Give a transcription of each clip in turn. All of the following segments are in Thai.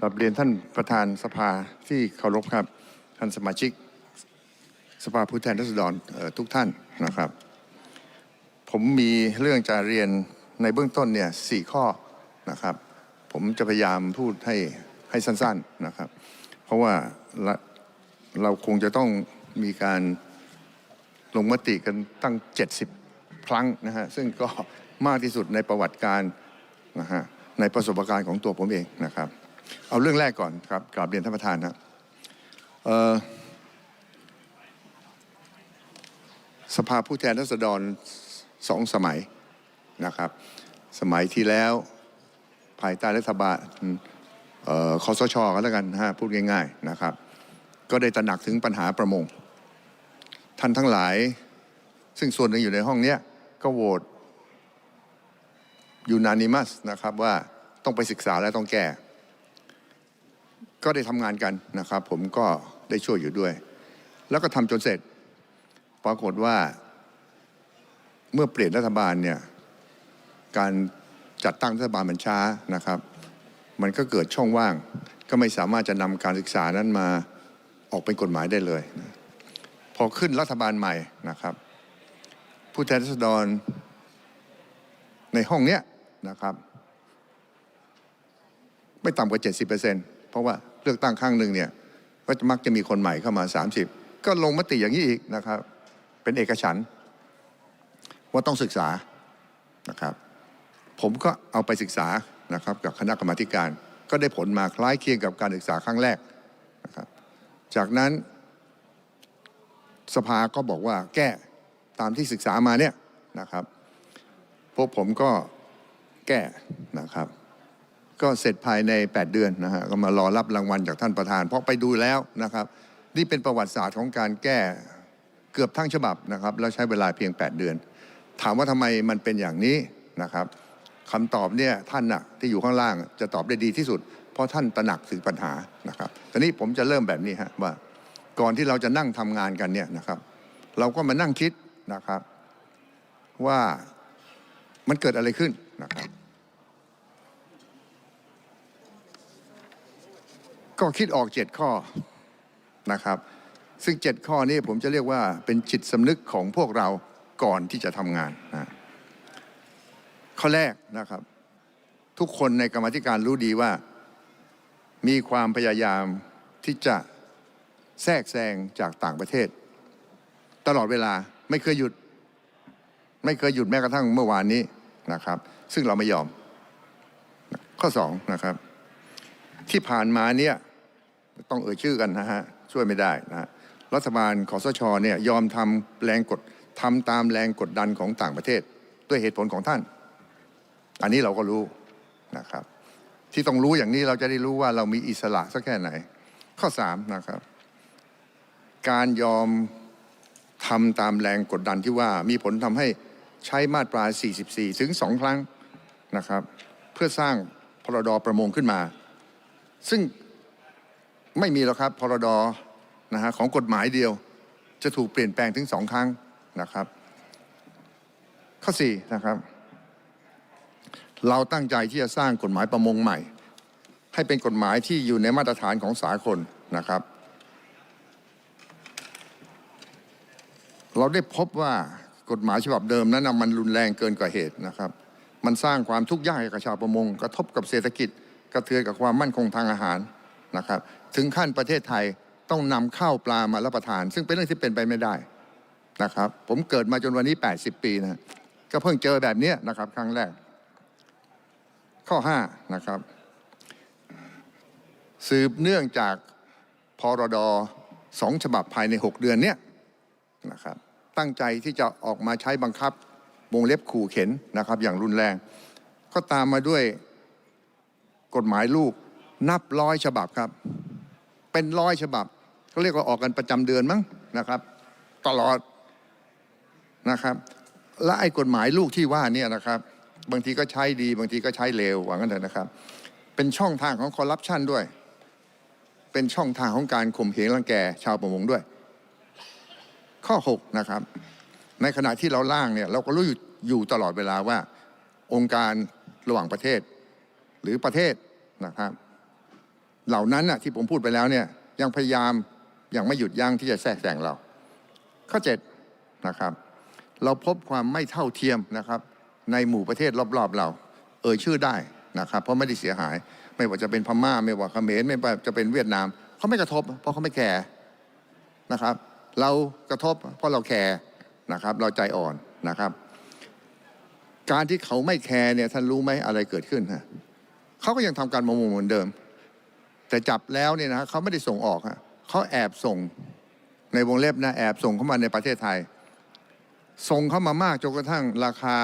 กลับเรียนท่านประธานสภาที่เคารพครับ ท่านสมาชิก สภาผู้แทนราษฎรทุกท่านนะครับ ผมมีเรื่องจะเรียนในเบื้องต้นเนี่ยสี่ข้อนะครับ ผมจะพยายามพูดให้ให้สั้นๆนะครับ เพราะว่าเราคงจะต้องมีการลงมติกันตั้ง 70 ครั้งนะฮะซึ่งก็มากที่สุดในประวัติการนะฮะในประสบการณ์ของตัวผมเองนะครับ เอาเรื่องแรกก่อนครับกราบเรียนท่านประธานนะสภาผู้แทนราษฎรสองสมัยนะครับ สมัยที่แล้วภายใต้รัฐบาลเอ่อคอสชกันแล้วกันฮะพูดง่าย ๆนะครับ ก็ได้ตระหนักถึงปัญหาประมง ท่านทั้งหลาย ซึ่งส่วนหนึ่งอยู่ในห้องเนี้ยก็โหวตยูนานิมัสนะครับว่าต้องไปศึกษาและต้องแก้ ก็ได้ทำงานกันนะครับ ผมก็ได้ช่วยอยู่ด้วย แล้วก็ทำจนเสร็จ ปรากฏว่า เมื่อเปลี่ยนรัฐบาลเนี่ยการจัดตั้งรัฐบาลมันช้านะครับ มันก็เกิดช่องว่าง ก็ไม่สามารถจะนำการศึกษานั้นมาออกเป็นกฎหมายได้เลย พอขึ้นรัฐบาลใหม่นะครับ ผู้แทนราษฎรในห้องเนี้ยนะครับ ไม่ต่ำกว่า 70%เพราะว่า เลือกตั้งครั้งหนึ่งเนี่ยก็จะมักจะมีคนใหม่เข้ามา 30 ก็ลงมติอย่างนี้อีกนะครับ เป็นเอกฉันว่าต้องศึกษานะครับ ผมก็เอาไปศึกษานะครับ กับคณะกรรมาธิการ ก็ได้ผลมาคล้ายเคียงกับการศึกษาครั้งแรกนะครับ จากนั้นสภาก็บอกว่าแก้ตามที่ศึกษามาเนี่ยนะครับ พวกผมก็แก้นะครับ ก็เสร็จภายใน 8 เดือนนะฮะก็มารอรับรางวัลจากท่านประธาน เพราะไปดูแล้วนะครับ นี่เป็นประวัติศาสตร์ของการแก้เกือบทั้งฉบับนะครับ แล้วใช้เวลาเพียง 8 เดือน ถามว่าทำไมมันเป็นอย่างนี้นะครับคำตอบเนี่ยท่านน่ะที่อยู่ข้างล่างจะตอบได้ดีที่สุด เพราะท่านตระหนักถึงปัญหานะครับตอนนี้ผมจะเริ่มแบบนี้ฮะว่าก่อนที่เราจะนั่งทำงานกันเนี่ยนะครับ เราก็มานั่งคิดนะครับ ว่ามันเกิดอะไรขึ้นนะครับ ก็คิดออกเจ็ดข้อนะครับ ซึ่งเจ็ดข้อนี้ผมจะเรียกว่าเป็นจิตสำนึกของพวกเราก่อนที่จะทำงานนะข้อแรกนะครับ ทุกคนในกรรมธิการรู้ดีว่า มีความพยายามที่จะแทรกแซงจากต่างประเทศ ตลอดเวลาไม่เคยหยุด ไม่เคยหยุดแม้กระทั่งเมื่อวานนี้นะครับ ซึ่งเราไม่ยอม ข้อสองนะครับ ที่ผ่านมาเนี่ย ต้องเอ่ยชื่อกันนะฮะช่วยไม่ได้นะฮะรัฐบาลคอสชเนี่ยยอมทำแรงกดทำตามแรงกดดันของต่างประเทศ ด้วยเหตุผลของท่าน อันนี้เราก็รู้นะครับ ที่ต้องรู้อย่างนี้เราจะได้รู้ว่าเรามีอิสระสักแค่ไหน ข้อสามนะครับ การยอมทำตามแรงกดดันที่ว่ามีผลทำให้ใช้มาตรา 44 ถึง2ครั้งนะครับ เพื่อสร้างพรดประมงขึ้นมา ซึ่ง ไม่มีหรอกครับพรดนะฮะของกฎหมายเดียว จะถูกเปลี่ยนแปลงถึงสองครั้งนะครับ ข้อ4นะครับ เราตั้งใจที่จะสร้างกฎหมายประมงใหม่ ให้เป็นกฎหมายที่อยู่ในมาตรฐานของสากลนะครับ เราได้พบว่ากฎหมายฉบับเดิมนั้นนะมันรุนแรงเกินกว่าเหตุนะครับ มันสร้างความทุกข์ยากให้กับชาวประมง กระทบกับเศรษฐกิจ กระเทือนกับความมั่นคงทางอาหาร นะครับ ถึงขั้นประเทศไทยต้องนำข้าวปลามารับประทาน ซึ่งเป็นเรื่องที่เป็นไปไม่ได้นะครับ ผมเกิดมาจนวันนี้ 80 ปีนะก็เพิ่งเจอแบบนี้นะครับ ครั้งแรก ข้อ5นะครับ สืบเนื่องจากพรดสองฉบับภายใน 6 เดือนเนี้ยนะครับ ตั้งใจที่จะออกมาใช้บังคับวงเล็บขู่เข็นนะครับ อย่างรุนแรง ก็ตามมาด้วยกฎหมายลูก นับร้อยฉบับครับ เป็นร้อยฉบับเขาเรียกว่าออกกันประจำเดือนมั้งนะครับ ตลอดนะครับ และไอ้กฎหมายลูกที่ว่าเนี่ยนะครับ บางทีก็ใช้ดี บางทีก็ใช้เลวว่างั้นเถอะนะครับ เป็นช่องทางของคอร์รัปชันด้วย เป็นช่องทางของการข่มเหงรังแกชาวประมงด้วย ข้อ 6 นะครับ ในขณะที่เราล่างเนี่ยเราก็รู้อยู่อยู่ตลอดเวลาว่าองค์การระหว่างประเทศ หรือประเทศนะครับ เหล่านั้นที่ผมพูดไปแล้วเนี่ยยังพยายามยังไม่หยุดยั้งที่จะแทรกแซงเรา ข้อเจ็ดนะครับเราพบความไม่เท่าเทียมนะครับในหมู่ประเทศรอบๆเรา เอ่ยชื่อได้นะครับเพราะไม่ได้เสียหาย ไม่ว่าจะเป็นพม่า ไม่ว่าเขมรไม่ว่าจะเป็นเวียดนามเขาไม่กระทบ เพราะเขาไม่แคร์นะครับ เรากระทบเพราะเราแคร์นะครับ เราใจอ่อนนะครับ การที่เขาไม่แคร์เนี่ยท่านรู้ไหมอะไรเกิดขึ้นฮะเขาก็ยังทำการประมงเหมือนเดิม แต่จับแล้วเนี่ยนะเขาไม่ได้ส่งออกเขาแอบส่งในวงเล็บนะแอบส่งเข้ามาในประเทศไทย ส่งเข้ามามากจนกระทั่งราคา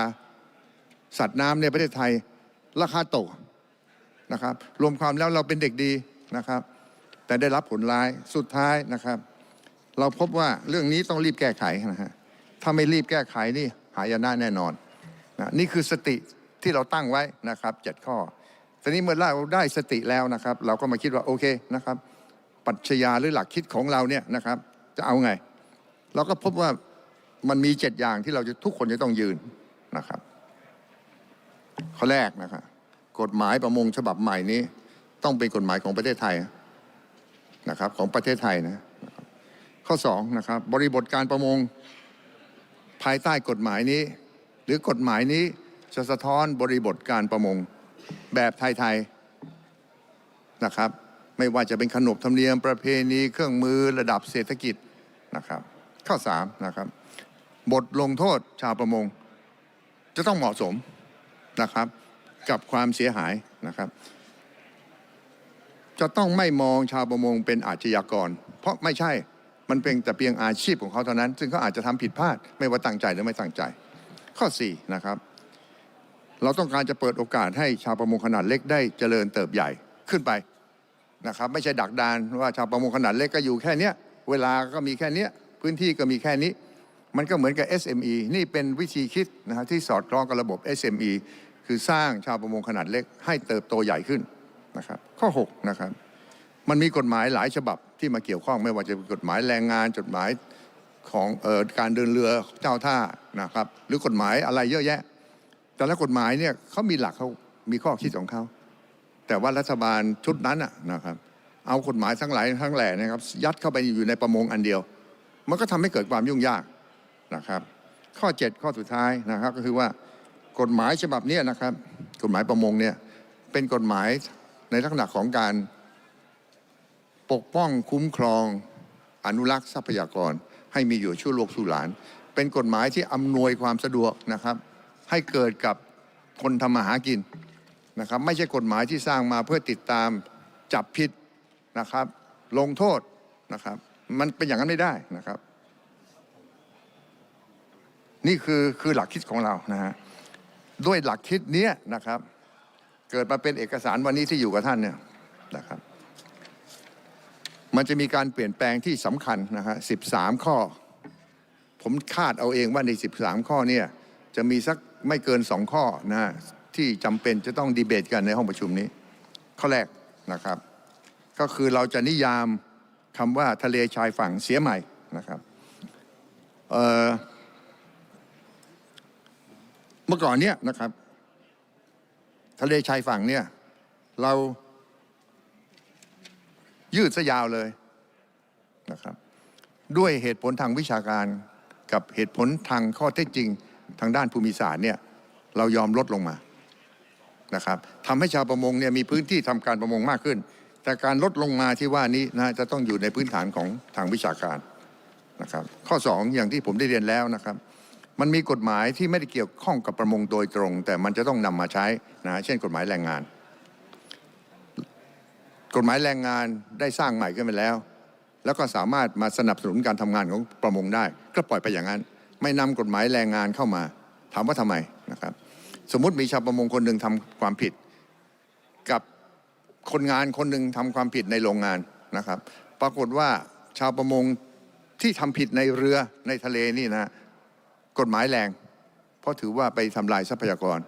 สัตว์น้ำในประเทศไทย ราคาตกนะครับ รวมความแล้วเราเป็นเด็กดีนะครับ แต่ได้รับผลร้ายสุดท้ายนะครับ เราพบว่าเรื่องนี้ต้องรีบแก้ไขนะฮะถ้าไม่รีบแก้ไขนี่หายนะแน่นอนนะนี่คือสติที่เราตั้งไว้นะครับเจ็ดข้อ ทีนี้เมื่อเราได้สติแล้วนะครับ เราก็มาคิดว่าโอเคนะครับปรัชญาหรือหลักคิดของเราเนี่ยนะครับ จะเอาไง เราก็พบว่ามันมีเจ็ดอย่างที่เราจะทุกคนจะต้องยืนนะครับข้อแรกนะครับกฎหมายประมงฉบับใหม่นี้ ต้องเป็นกฎหมายของประเทศไทยนะครับ ของประเทศไทยนะข้อสองนะครับ บริบทการประมงภายใต้กฎหมายนี้ หรือกฎหมายนี้จะสะท้อนบริบทการประมง แบบไทยๆนะครับ ไม่ว่าจะเป็นขนบธรรมเนียมประเพณีเครื่องมือระดับเศรษฐกิจนะครับ ข้อสามนะครับ บทลงโทษชาวประมง จะต้องเหมาะสมนะครับ กับความเสียหายนะครับ จะต้องไม่มองชาวประมงเป็นอาชญากร เพราะไม่ใช่มันเป็นแต่เพียงอาชีพของเขาเท่านั้น ซึ่งเขาอาจจะทำผิดพลาด ไม่ว่าตั้งใจหรือไม่ตั้งใจ ข้อ4นะครับ เราต้องการจะเปิดโอกาสให้ชาวประมงขนาดเล็กได้เจริญเติบใหญ่ขึ้นไปนะครับไม่ใช่ดักดานว่าชาวประมงขนาดเล็กก็อยู่แค่เนี้ยเวลาก็มีแค่เนี้ยพื้นที่ก็มีแค่นี้ มันก็เหมือนกับ SME นี่เป็นวิธีคิดนะฮะที่สอดคล้องกับระบบ SME คือสร้างชาวประมงขนาดเล็ก ให้เติบโตใหญ่ขึ้นนะครับข้อ6นะครับมันมีกฎหมายหลายฉบับที่มาเกี่ยวข้องไม่ว่าจะเป็นกฎหมายแรงงานจดหมายของออการเดินเรือเจ้าท่านะครับหรือกฎหมายอะไรเยอะแยะ แต่ละกฎหมายเนี่ยเขามีหลักเขามีข้อคิดของเขา แต่ว่ารัฐบาลชุดนั้นนะครับ เอากฎหมายทั้งหลายทั้งแหล่นะครับ ยัดเข้าไปอยู่ในประมงอันเดียว มันก็ทำให้เกิดความยุ่งยากนะครับ ข้อ 7 ข้อสุดท้ายนะครับ ก็คือว่ากฎหมายฉบับนี้นะครับ กฎหมายประมงเนี่ยเป็นกฎหมายในลักษณะของการปกป้องคุ้มครองอนุรักษ์ทรัพยากร ให้มีอยู่ชั่วโลกสู่หลาน เป็นกฎหมายที่อำนวยความสะดวกนะครับ ให้เกิดกับคนทำมาหากินนะครับ ไม่ใช่กฎหมายที่สร้างมาเพื่อติดตามจับผิดนะครับ ลงโทษนะครับ มันเป็นอย่างนั้นไม่ได้นะครับ นี่คือคือหลักคิดของเรานะฮะด้วยหลักคิดเนี้ยนะครับ เกิดมาเป็นเอกสารวันนี้ที่อยู่กับท่านเนี่ยนะครับ มันจะมีการเปลี่ยนแปลงที่สำคัญนะฮะ13ข้อ ผมคาดเอาเองว่าใน13ข้อเนี่ยจะมีสัก ไม่เกิน2ข้อนะฮะที่จำเป็นจะต้องดีเบตกันในห้องประชุมนี้ ข้อแรกนะครับ ก็คือเราจะนิยามคำว่าทะเลชายฝั่งเสียใหม่นะครับเเมื่อก่อนเนี่ยนะครับ ทะเลชายฝั่งเนี่ยเรายืดซะยาวเลยนะครับ ด้วยเหตุผลทางวิชาการกับเหตุผลทางข้อเท็จจริง ทางด้านภูมิศาสตร์เนี่ยเรายอมลดลงมานะครับทำให้ชาวประมงเนี่ยมีพื้นที่ทำการประมงมากขึ้น แต่การลดลงมาที่ว่านี้นะจะต้องอยู่ในพื้นฐานของทางวิชาการนะครับ ข้อ 2 อย่างที่ผมได้เรียนแล้วนะครับ มันมีกฎหมายที่ไม่ได้เกี่ยวข้องกับประมงโดยตรง แต่มันจะต้องนำมาใช้นะเช่นกฎหมายแรงงาน กฎหมายแรงงานได้สร้างใหม่ขึ้นไปแล้ว แล้วก็สามารถมาสนับสนุนการทำงานของประมงได้ ก็ปล่อยไปอย่างนั้น ไม่นำกฎหมายแรงงานเข้ามา ถามว่าทำไมนะครับ สมมุติมีชาวประมงคนหนึ่งทำความผิด กับคนงานคนหนึ่งทำความผิดในโรงงานนะครับ ปรากฏว่าชาวประมงที่ทำผิดในเรือในทะเลนี่นะกฎหมายแรง เพราะถือว่าไปทำลายทรัพยากร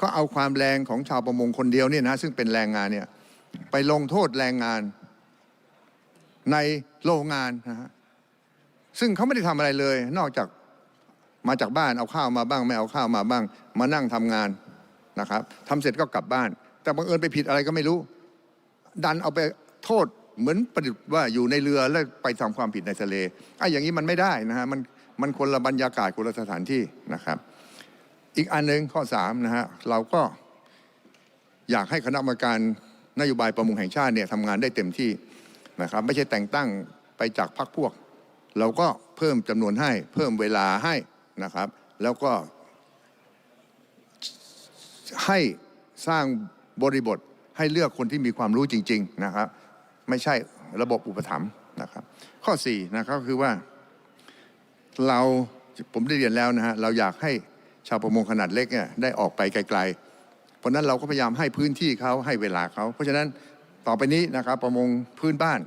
ก็เอาความแรงของชาวประมงคนเดียวเนี่ยนะซึ่งเป็นแรงงานเนี่ยไปลงโทษแรงงานในโรงงานนะฮะซึ่งเขาไม่ได้ทำอะไรเลย นอกจาก มาจากบ้านเอาข้าวมาบ้าง ไม่เอาข้าวมาบ้าง มานั่งทำงานนะครับทำเสร็จก็กลับบ้าน แต่บังเอิญไปผิดอะไรก็ไม่รู้ ดันเอาไปโทษเหมือนประดิษฐ์ว่าอยู่ในเรือแล้วไปทำความผิดในทะเลไอ้อย่างนี้มันไม่ได้นะฮะมันมันคนละบรรยากาศคนละสถานที่นะครับ อีกอันหนึ่งข้อสามนะฮะเราก็อยากให้คณะกรรมการนโยบายประมงแห่งชาติเนี่ยทำงานได้เต็มที่นะครับ ไม่ใช่แต่งตั้งไปจากพรรคพวก เราก็เพิ่มจำนวนให้เพิ่มเวลาให้ นะครับ แล้วก็ให้สร้างบริบทให้เลือกคนที่มีความรู้จริง ๆนะครับ ไม่ใช่ระบบอุปถัมภ์นะครับ ข้อ4นะครับคือว่าเราผมได้เรียนแล้วนะฮะเราอยากให้ชาวประมงขนาดเล็กเนี่ยได้ออกไปไกล ๆ เพราะนั้นเราก็พยายามให้พื้นที่เขาให้เวลาเขาเพราะฉะนั้นต่อไปนี้นะครับประมงพื้นบ้าน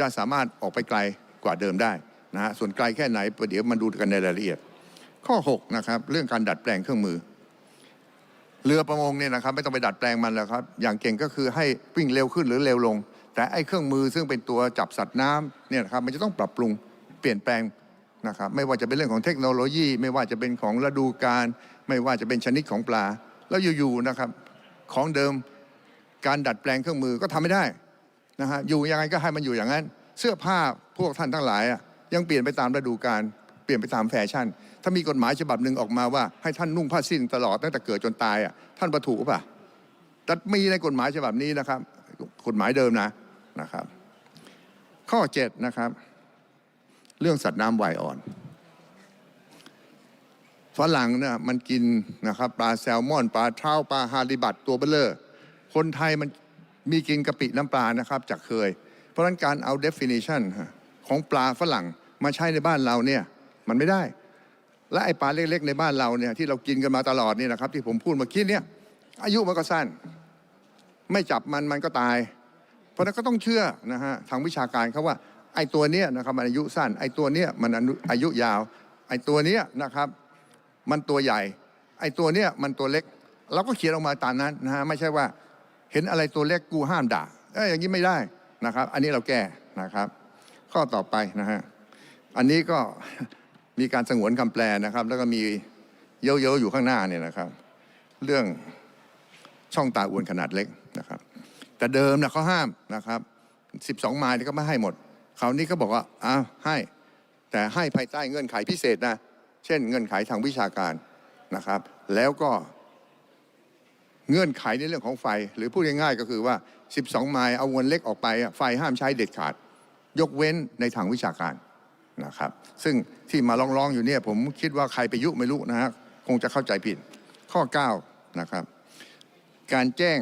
จะสามารถออกไปไกลกว่าเดิมได้นะฮะส่วนไกลแค่ไหนเดี๋ยวมาดูกันในรายละเอียด ข้อ6นะครับเรื่องการดัดแปลงเครื่องมือ เรือประมงเนี่ยนะครับ ไม่ต้องไปดัดแปลงมันแล้วครับ อย่างเก่งก็คือให้วิ่งเร็วขึ้นหรือเร็วลง แต่ไอ้เครื่องมือซึ่งเป็นตัวจับสัตว์น้ำเนี่ยนะครับมันจะต้องปรับปรุงเปลี่ยนแปลงนะครับไม่ว่าจะเป็นเรื่องของเทคโนโลยี ไม่ว่าจะเป็นของฤดูกาลไม่ว่าจะเป็นชนิดของปลา แล้วอยู่ๆนะครับ ของเดิมการดัดแปลงเครื่องมือก็ทำไม่ได้นะฮะอยู่ยังไงก็ให้มันอยู่อย่างนั้น เสื้อผ้าพวกท่านทั้งหลายอะยังเปลี่ยนไปตามฤดูกาลเปลี่ยนไปตามแฟชั่น ถ้ามีกฎหมายฉบับหนึ่งออกมาว่า ให้ท่านนุ่งผ้าสิ้นตลอดตั้งแต่เกิดจนตายอะท่านประถูกป่ะแต่มีในกฎหมายฉบับนี้นะครับ กฎหมายเดิมนะนะครับ ข้อเจ็ดนะครับ เรื่องสัตว์น้ำวายอ่อนฝรั่งเนี่ยมันกินนะครับปลาแซลมอน ปลาเท้าปลาฮาริบัตตัวเบลเลอร์ คนไทยมันมีกินกะปิน้ำปลานะครับจากเคย เพราะฉะนั้นการเอา definition ของปลาฝรั่งมาใช้ในบ้านเราเนี่ยมันไม่ได้ และไอ้ปลาเล็กๆ ในบ้านเราเนี่ยที่เรากินกันมาตลอดนี่นะครับ ที่ผมพูดเมื่อกี้เนี่ยอายุมันก็สั้น ไม่จับมันมันก็ตาย เพราะนั้นก็ต้องเชื่อนะฮะทางวิชาการเขาว่า ไอ้ตัวเนี้ยนะครับมันอายุสั้น ไอ้ตัวเนี้ยมันอายุอายุยาว ไอ้ตัวเนี้ยนะครับ มันตัวใหญ่ ไอ้ตัวเนี้ยมันตัวเล็ก เราก็เขียนออกมาตามนั้นนะฮะไม่ใช่ว่าเห็นอะไรตัวเล็กกูห้ามด่าเอ้ยอย่างนี้ไม่ได้นะครับ อันนี้เราแก้นะครับ ข้อต่อไปนะฮะอันนี้ก็ มีการสงวนคำแปลนะครับ แล้วก็มีเยอะๆอยู่ข้างหน้าเนี่ยนะครับ เรื่องช่องตาอวนขนาดเล็กนะครับ แต่เดิมนะเขาห้ามนะครับ 12 ไมล์นี่ก็ไม่ให้หมดคราวนี้ก็บอกว่าอ้าวให้ แต่ให้ภายใต้เงื่อนไขพิเศษนะเช่น เงื่อนไขทางวิชาการนะครับ แล้วก็เงื่อนไขในเรื่องของไฟ หรือพูดง่ายๆก็คือว่า 12 ไมล์เอาวนเล็กออกไปไฟห้ามใช้เด็ดขาด ยกเว้นในทางวิชาการ นะครับ ซึ่งที่มาร้องๆอยู่เนี่ยผมคิดว่าใครไปยุไม่รู้นะฮะคงจะเข้าใจผิด ข้อ9นะครับ การแจ้ง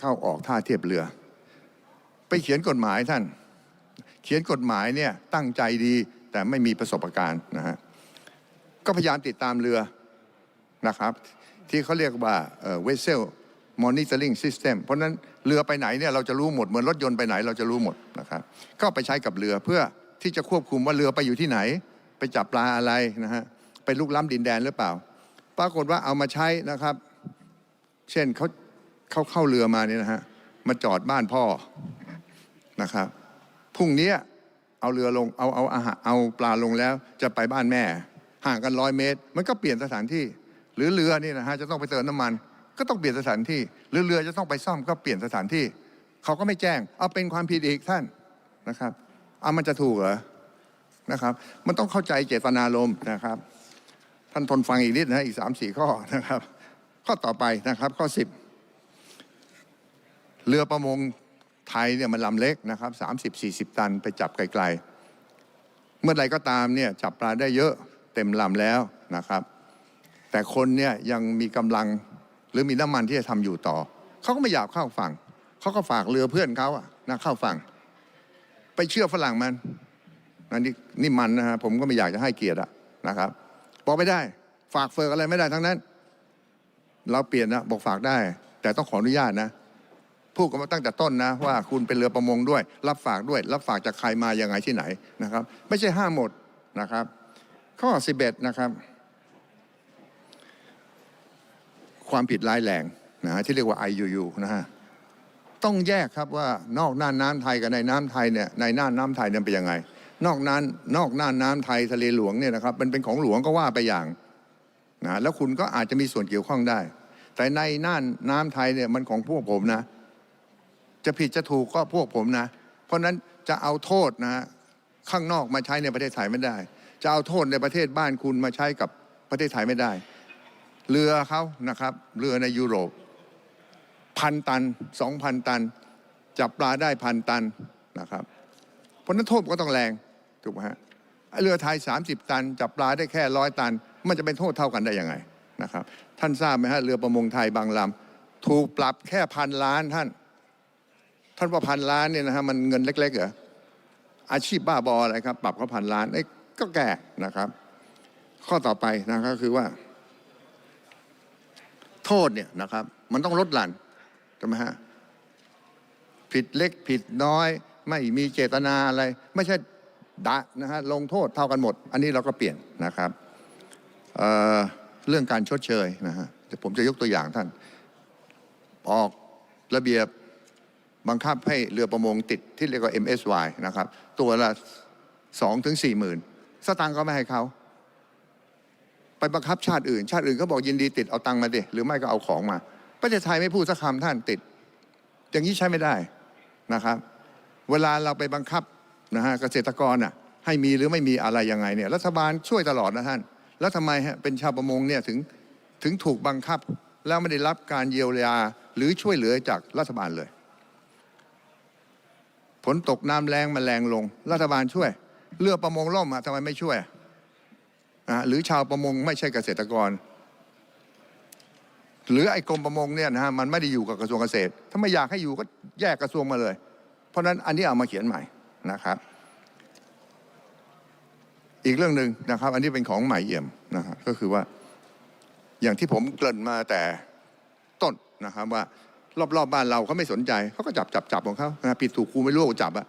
เข้าออกท่าเทียบเรือ ไปเขียนกฎหมายท่าน เขียนกฎหมายเนี่ยตั้งใจดีแต่ไม่มีประสบการณ์นะฮะก็พยายามติดตามเรือนะครับ ที่เขาเรียกว่าเวสเซล monitoring system เพราะนั้นเรือไปไหนเนี่ยเราจะรู้หมด เหมือนรถยนต์ไปไหนเราจะรู้หมดนะครับก็ไปใช้กับเรือเพื่อ ที่จะควบคุมว่าเรือไปอยู่ที่ไหน ไปจับปลาอะไรนะฮะไปลุกล้ำดินแดนหรือเปล่า ปรากฏว่าเอามาใช้นะครับ เช่นเขาเขาเข้าเรือมาเนี่ยนะฮะมาจอดบ้านพ่อนะครับพรุ่งนี้เอาเรือลงเอาเอาอาหารเอาปลาลงแล้ว จะไปบ้านแม่ ห่างกันร้อยเมตร มันก็เปลี่ยนสถานที่ หรือเรือนี่นะฮะจะต้องไปเติมน้ำมัน ก็ต้องเปลี่ยนสถานที่ หรือเรือจะต้องไปซ่อมก็เปลี่ยนสถานที่ เขาก็ไม่แจ้ง เอาเป็นความผิดอีกท่านนะครับ เอามันจะถูกเหรอนะครับ มันต้องเข้าใจเจตนารมณ์นะครับ ท่านทนฟังอีกนิดนะอีกสามสี่ข้อนะครับ ข้อต่อไปนะครับ ข้อสิบเรือประมงไทยเนี่ยมันลำเล็กนะครับสามสิบสี่สิบตันไปจับไกลๆ เมื่อใดก็ตามเนี่ยจับปลาได้เยอะเต็มลำแล้วนะครับ แต่คนเนี่ยยังมีกำลังหรือมีน้ำมันที่จะทำอยู่ต่อ เขาก็ไม่อยากเข้าฝั่ง เขาก็ฝากเรือเพื่อนเขาอะนะเข้าฝั่ง ไปเชื่อฝรั่งมันนั่นนี่นี่มันนะฮะผมก็ไม่อยากจะให้เกียรติอะนะครับ บอกไม่ได้ ฝากเฟิกอะไรไม่ได้ทั้งนั้น เราเปลี่ยนนะบอกฝากได้ แต่ต้องขออนุญาตนะพูดกันมาตั้งแต่ต้นนะ ว่าคุณเป็นเรือประมงด้วย รับฝากด้วย รับฝากจากใครมายังไงที่ไหนนะครับ ไม่ใช่ห้ามหมดนะครับ ข้อ11นะครับ ความผิดร้ายแรงนะฮะที่เรียกว่า IUU นะฮะ ต้องแยกครับว่านอกน่านน้ำไทยกับในน้ำไทยเนี่ยในน่านน้ำไทยเนี่ยเป็นยังไง นอกนั้นนอกน่านน้ำไทยทะเลหลวงเนี่ยนะครับมันเป็นของหลวงก็ว่าไปอย่างนะแล้วคุณก็อาจจะมีส่วนเกี่ยวข้องได้ แต่ในน่านน้ำไทยเนี่ยมันของพวกผมนะ จะผิดจะถูกก็พวกผมนะ เพราะนั้นจะเอาโทษนะฮะข้างนอกมาใช้ในประเทศไทยไม่ได้ จะเอาโทษในประเทศบ้านคุณมาใช้กับประเทศไทยไม่ได้ เรือเขานะครับ เรือในยุโรป พันตันสองพันตัน จับปลาได้พันตันนะครับเพราะนั้นโทษก็ต้องแรงถูกไหมฮะเรือไทย 30 ตัน จับปลาได้แค่ร้อยตัน มันจะเป็นโทษเท่ากันได้ยังไงนะครับ ท่านทราบไหมฮะเรือประมงไทยบางลำถูกปรับแค่พันล้านท่าน ท่านว่าพันล้านเนี่ยนะฮะมันเงินเล็กๆเหรออาชีพบ้าบออะไรครับ ปรับเขาพันล้านไอ้ก็แก่นะครับ ข้อต่อไปนะครับคือว่า โทษเนี่ยนะครับ มันต้องลดหลั่น ใช่ไหมฮะผิดเล็กผิดน้อย ไม่มีเจตนาอะไร ไม่ใช่ดะนะฮะลงโทษเท่ากันหมด อันนี้เราก็เปลี่ยนนะครับเเรื่องการชดเชยนะฮะเดี๋ยวผมจะยกตัวอย่างท่าน ออกระเบียบบังคับให้เรือประมงติดที่เรียกว่า MSY นะครับ ตัวละสองถึงสี่หมื่นสตังค์ก็ไม่ให้เขา ไปบังคับชาติอื่น ชาติอื่นก็บอกยินดีติดเอาตังค์มาดิหรือไม่ก็เอาของมา ประเทศไทยไม่พูดสักคำท่านติด อย่างนี้ใช้ไม่ได้นะครับ เวลาเราไปบังคับนะฮะเกษตรกรอะให้มีหรือไม่มีอะไรยังไงเนี่ยรัฐบาลช่วยตลอดนะท่าน แล้วทำไมฮะเป็นชาวประมงเนี่ยถึงถึงถูกบังคับ แล้วไม่ได้รับการเยียวยาหรือช่วยเหลือจากรัฐบาลเลย ฝนตกน้ำแรงมาแรงลง รัฐบาลช่วย เรือประมงล่มอะทำไมไม่ช่วยอะหรือชาวประมงไม่ใช่เกษตรกร หรือไอ้กรมประมงเนี่ยนะฮะมันไม่ได้อยู่กับกระทรวงเกษตร ถ้าไม่อยากให้อยู่ก็แยกกระทรวงมาเลย เพราะฉะนั้นอันนี้เอามาเขียนใหม่นะครับ อีกเรื่องหนึ่งนะครับ อันนี้เป็นของใหม่เอี่ยมนะครับก็คือว่า อย่างที่ผมเกริ่นมาแต่ต้นนะครับว่ารอบๆบบ้านเราเขาไม่สนใจเขาก็จับจับจับของเขานะผิดถูกครูไม่รู้จับอะ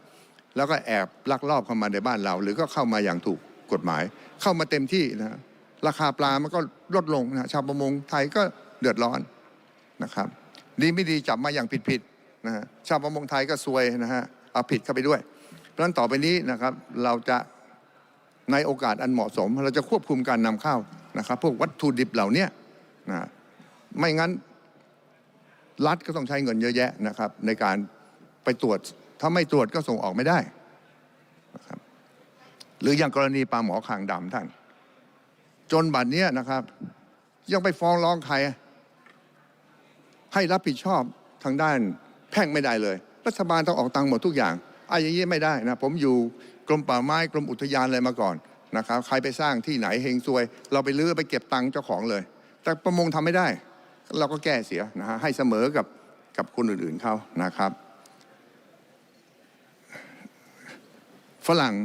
แล้วก็แอบลักลอบเข้ามาในบ้านเรา หรือก็เข้ามาอย่างถูกกฎหมาย เข้ามาเต็มที่นะฮะราคาปลามันก็ลดลงนะชาวประมงไทยก็ เดือดร้อนนะครับดีไม่ดีจับมาอย่างผิดๆนะฮะชาวประมงไทยก็ซวยนะฮะเอาผิดเข้าไปด้วย เพราะนั้นต่อไปนี้นะครับเราจะในโอกาสอันเหมาะสม เราจะควบคุมการนำเข้านะครับพวกวัตถุดิบเหล่านี้นะไม่งั้นรัฐก็ต้องใช้เงินเยอะแยะนะครับ ในการไปตรวจถ้าไม่ตรวจก็ส่งออกไม่ได้นะครับหรืออย่างกรณีปลาหมอคางดำท่าน จนบัดเนี้ยนะครับ ยังไปฟ้องร้องใคร ให้รับผิดชอบทางด้านแพ่งไม่ได้เลย รัฐบาลต้องออกตังค์หมดทุกอย่างไอ้อย่างนี้ไม่ได้นะผมอยู่กรมป่าไม้กรมอุทยานอะไรมาก่อนนะครับใครไปสร้างที่ไหนเฮงซวย เราไปลื้อไปเก็บตังค์เจ้าของเลย แต่ประมงทำไม่ได้ เราก็แก้เสียนะฮะให้เสมอกับกับคนอื่นๆเขานะครับ ฝรั่ง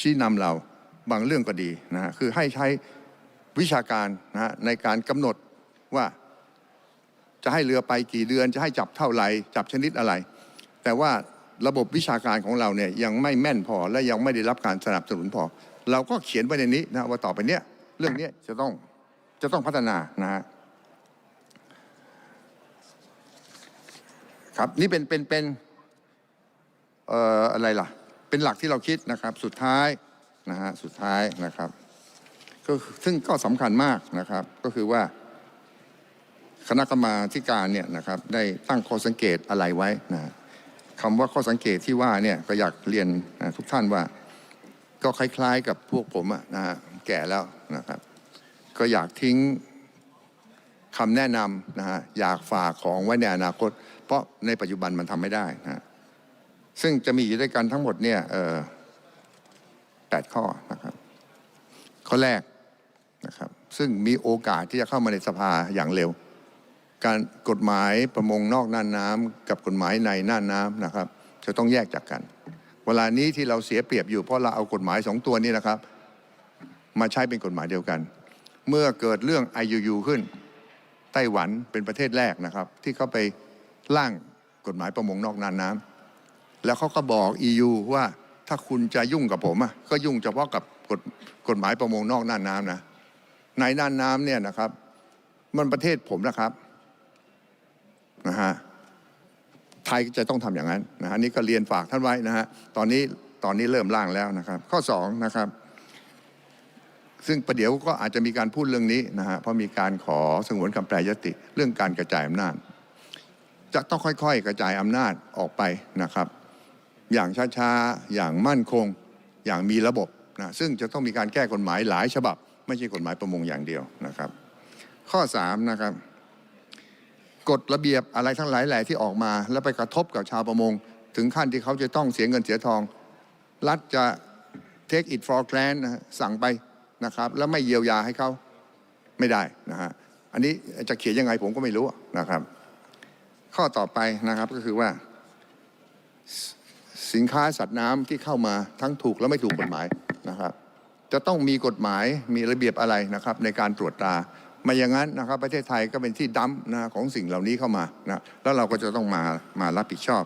ชี้นำเราบางเรื่องก็ดีนะฮะคือให้ใช้วิชาการนะฮะในการกำหนดว่า จะให้เรือไปกี่เดือนจะให้จับเท่าไหร่จับชนิดอะไร แต่ว่าระบบวิชาการของเราเนี่ยยังไม่แม่นพอและยังไม่ได้รับการสนับสนุนพอ เราก็เขียนไว้ในนี้นะว่าต่อไปเนี้ยเรื่องเนี้ยจะต้องจะต้องพัฒนานะฮะครับนี่เป็นเป็นเป็นเอ่ออะไรล่ะ เป็นหลักที่เราคิดนะครับ สุดท้ายนะฮะสุดท้ายนะครับก็ซึ่งก็สำคัญมากนะครับ ก็คือว่า คณะกรรมาการเนี่ยนะครับได้ตั้งข้อสังเกตอะไรไว้นะคำว่าข้อสังเกตที่ว่าเนี่ยก็อยากเรียนนะทุกท่านว่า ก็คล้ายๆกับพวกผมอะนะฮะแก่แล้วนะครับ ก็อยากทิ้งคำแนะนำนะฮะอยากฝากของไว้ในอนาคต เพราะในปัจจุบันมันทำไม่ได้นะฮะซึ่งจะมีอยู่ด้วยกันทั้งหมดเนี่ยเออแปดข้อนะครับ ข้อแรกนะครับ ซึ่งมีโอกาสที่จะเข้ามาในสภาอย่างเร็ว การกฎหมายประมงนอกน่านน้ำกับกฎหมายในน่านน้ำนะครับ จะต้องแยกจากกัน เวลานี้ที่เราเสียเปรียบอยู่เพราะเราเอากฎหมายสองตัวนี้นะครับ มาใช้เป็นกฎหมายเดียวกัน เมื่อเกิดเรื่อง IUU ขึ้นไต้หวันเป็นประเทศแรกนะครับ ที่เขาไปร่างกฎหมายประมงนอกน่านน้ำแล้วเขาก็บอก EU ว่าถ้าคุณจะยุ่งกับผมอะก็ยุ่งเฉพาะกับกฎกฎหมายประมงนอกน่านน้ำนะในน่านน้ำเนี่ยนะครับ มันประเทศผมนะครับ นะฮะไทยจะต้องทำอย่างนั้นนะฮะนี่ก็เรียนฝากท่านไว้นะฮะตอนนี้ตอนนี้เริ่มร่างแล้วนะครับ ข้อสองนะครับ ซึ่งประเดี๋ยวก็อาจจะมีการพูดเรื่องนี้นะฮะเพราะมีการขอสงวนคำแปรยติเรื่องการกระจายอำนาจ จะต้องค่อยๆ กระจายอำนาจออกไปนะครับ อย่างช้าๆอย่างมั่นคงอย่างมีระบบนะซึ่งจะต้องมีการแก้กฎหมายหลายฉบับ ไม่ใช่กฎหมายประมงอย่างเดียวนะครับ ข้อ3นะครับ กฎระเบียบอะไรทั้งหลายแหล่ที่ออกมา แล้วไปกระทบกับชาวประมง ถึงขั้นที่เขาจะต้องเสียเงินเสียทอง รัฐจะ take it for granted นสั่งไปนะครับ แล้วไม่เยียวยาให้เขาไม่ได้นะฮะอันนี้จะเขียนยังไงผมก็ไม่รู้นะครับ ข้อต่อไปนะครับก็คือว่า สินค้าสัตว์น้ำที่เข้ามาทั้งถูกและไม่ถูกกฎหมายนะครับ จะต้องมีกฎหมายมีระเบียบอะไรนะครับ ในการตรวจตรา ไม่อย่างนั้นนะครับประเทศไทยก็เป็นที่ดั้มนะของสิ่งเหล่านี้เข้ามานะแล้วเราก็จะต้องมามารับผิดชอบ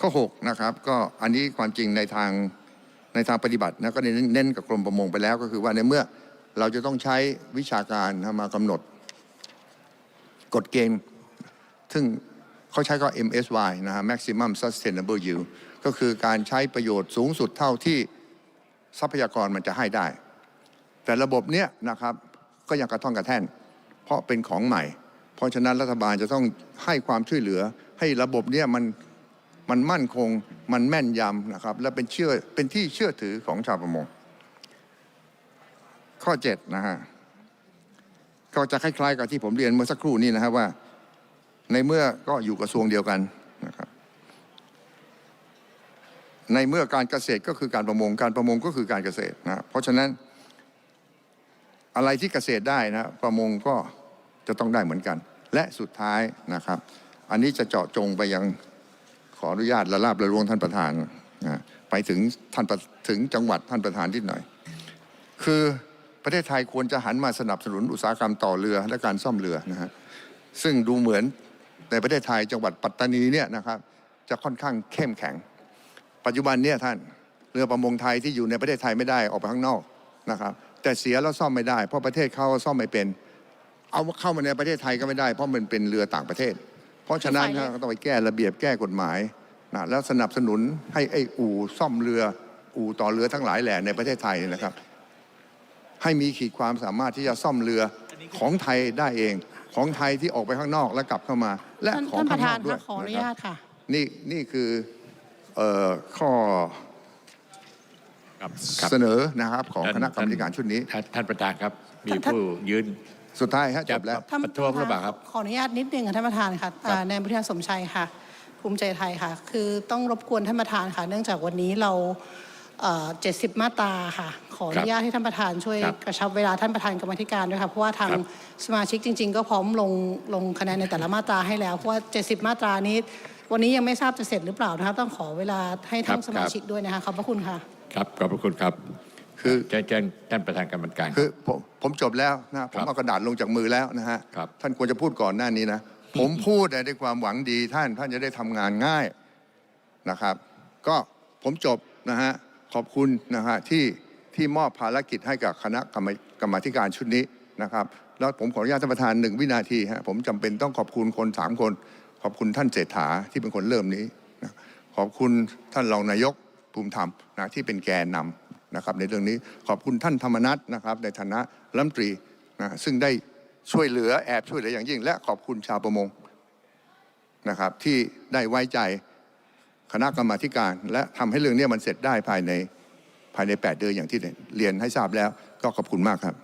ข้อ6นะครับก็อันนี้ความจริงในทางในทางปฏิบัตินะก็เน้นกับกรมประมงไปแล้วก็คือว่าในเมื่อเราจะต้องใช้วิชาการมากำหนดกฎเกณฑ์ ซึ่งเขาใช้ก็ MSY นะฮะ Maximum Sustainable Yield ก็คือการใช้ประโยชน์สูงสุดเท่าที่ทรัพยากรมันจะให้ได้ แต่ระบบเนี้ยนะครับ ก็ยังกระท่อนกระแท่น เพราะเป็นของใหม่ เพราะฉะนั้นรัฐบาลจะต้องให้ความช่วยเหลือ ให้ระบบเนี้ยมันมันมั่นคงมันแม่นยำนะครับ และเป็นเชื่อเป็นที่เชื่อถือของชาวประมง ข้อ7นะฮะก็จะคล้ายๆกับที่ผมเรียนเมื่อสักครู่นี้นะครับว่า ในเมื่อก็อยู่กระทรวงเดียวกันนะครับ ในเมื่อการเกษตรก็คือการประมงการประมงก็คือการเกษตรนะเพราะฉะนั้น อะไรที่เกษตรได้นะประมงก็จะต้องได้เหมือนกัน และสุดท้ายนะครับ อันนี้จะเจาะจงไปยังขออนุญาตละลาบละลวงท่านประธานนะไปถึงท่านถึงจังหวัดท่านประธานนิดหน่อย คือประเทศไทยควรจะหันมาสนับสนุนอุตสาหกรรมต่อเรือและการซ่อมเรือนะฮะซึ่งดูเหมือนในประเทศไทยจังหวัดปัตตานีเนี่ยนะครับ จะค่อนข้างเข้มแข็ง ปัจจุบันเนี่ยท่านเรือประมงไทยที่อยู่ในประเทศไทยไม่ได้ออกไปข้างนอกนะครับ แต่เสียแล้วซ่อมไม่ได้ เพราะประเทศเขาซ่อมไม่เป็น เอาเข้ามาในประเทศไทยก็ไม่ได้ เพราะมันเป็นเรือต่างประเทศ เพราะฉะนั้นนะก็ต้องไปแก้ระเบียบแก้กฎหมายนะแล้วสนับสนุนให้ไอ้อู่ซ่อมเรือ อู่ต่อเรือทั้งหลายแหล่ในประเทศไทยนะครับ ให้มีขีดความสามารถที่จะซ่อมเรือของไทยได้เอง ของไทยที่ออกไปข้างนอกแล้วกลับเข้ามา และท่านของท่านปข้างระนธาอนกด้วยคะขออนุนะคญารับตค่ะนี่นี่คือเอ่อข้อครับครับ เสนอนะครับของท่านคณะกรรมการชุดนี้ ท่านท่านประธานครับ มีท่านผู้ยืน สุดท้ายฮะจบแล้วท่านประท้วงหรือเปล่าครับ ขออนุญาตนิดนึงค่ะท่านประธานค่ะอ่าในบุทยสมชัยค่ะ ภูมิใจไทยค่ะ คือต้องรบกวนท่านประธานค่ะ เนื่องจากวันนี้เราเจ็ดสิบมาตราค่ะ ขออนุญาตให้ท่านประธานช่วยครับกระชับเวลาท่านประธานกรรมาธิการด้วยค่ะ เพราะว่าทางครับสมาชิกจริง ๆ ก็พร้อมลงลงคะแนนในแต่ละมาตราให้แล้ว เพราะว่า70มาตรานี้ วันนี้ยังไม่ทราบจะเสร็จหรือเปล่านะคะต้องขอเวลาให้ทั้งสมาชิกด้วยนะคะ ขอบพระคุณค่ะ ครับขอบพระคุณครับคือแจ้งแจ้งท่านประธานกรรมการ คือผมผมจบแล้วนะผมครับเอากระดาษลงจากมือแล้วนะฮะครับ ท่านควรจะพูดก่อนหน้านี้นะ ผมพูดด้วยความหวังดีท่านท่านจะได้ทำงานง่ายนะครับ ก็ผมจบนะฮะขอบคุณนะฮะที่ที่มอบภารกิจให้กับคณะกรรมกรรมาธิการชุดนี้นะครับ แล้วผมขออนุญาตท่านประธานหนึ่งวินาทีฮะผมจำเป็นต้องขอบคุณคนสามคน ขอบคุณท่านเศรษฐาที่เป็นคนเริ่มนี้นะขอบคุณท่านรองนายก ภูมิธรรมนะที่เป็นแกนนำนะครับในเรื่องนี้ขอบคุณท่านธรรมนัฐนะครับในฐานะรัฐมนตรีนะซึ่งได้ช่วยเหลือแอบช่วยเหลืออย่างยิ่ง และขอบคุณชาวประมงนะครับที่ได้ไว้ใจคณะกรรมาธิการ และทำให้เรื่องนี้มันเสร็จได้ภายในภายใน 8 เดือนอย่างที่เรียนให้ทราบแล้วก็ขอบคุณมากครับ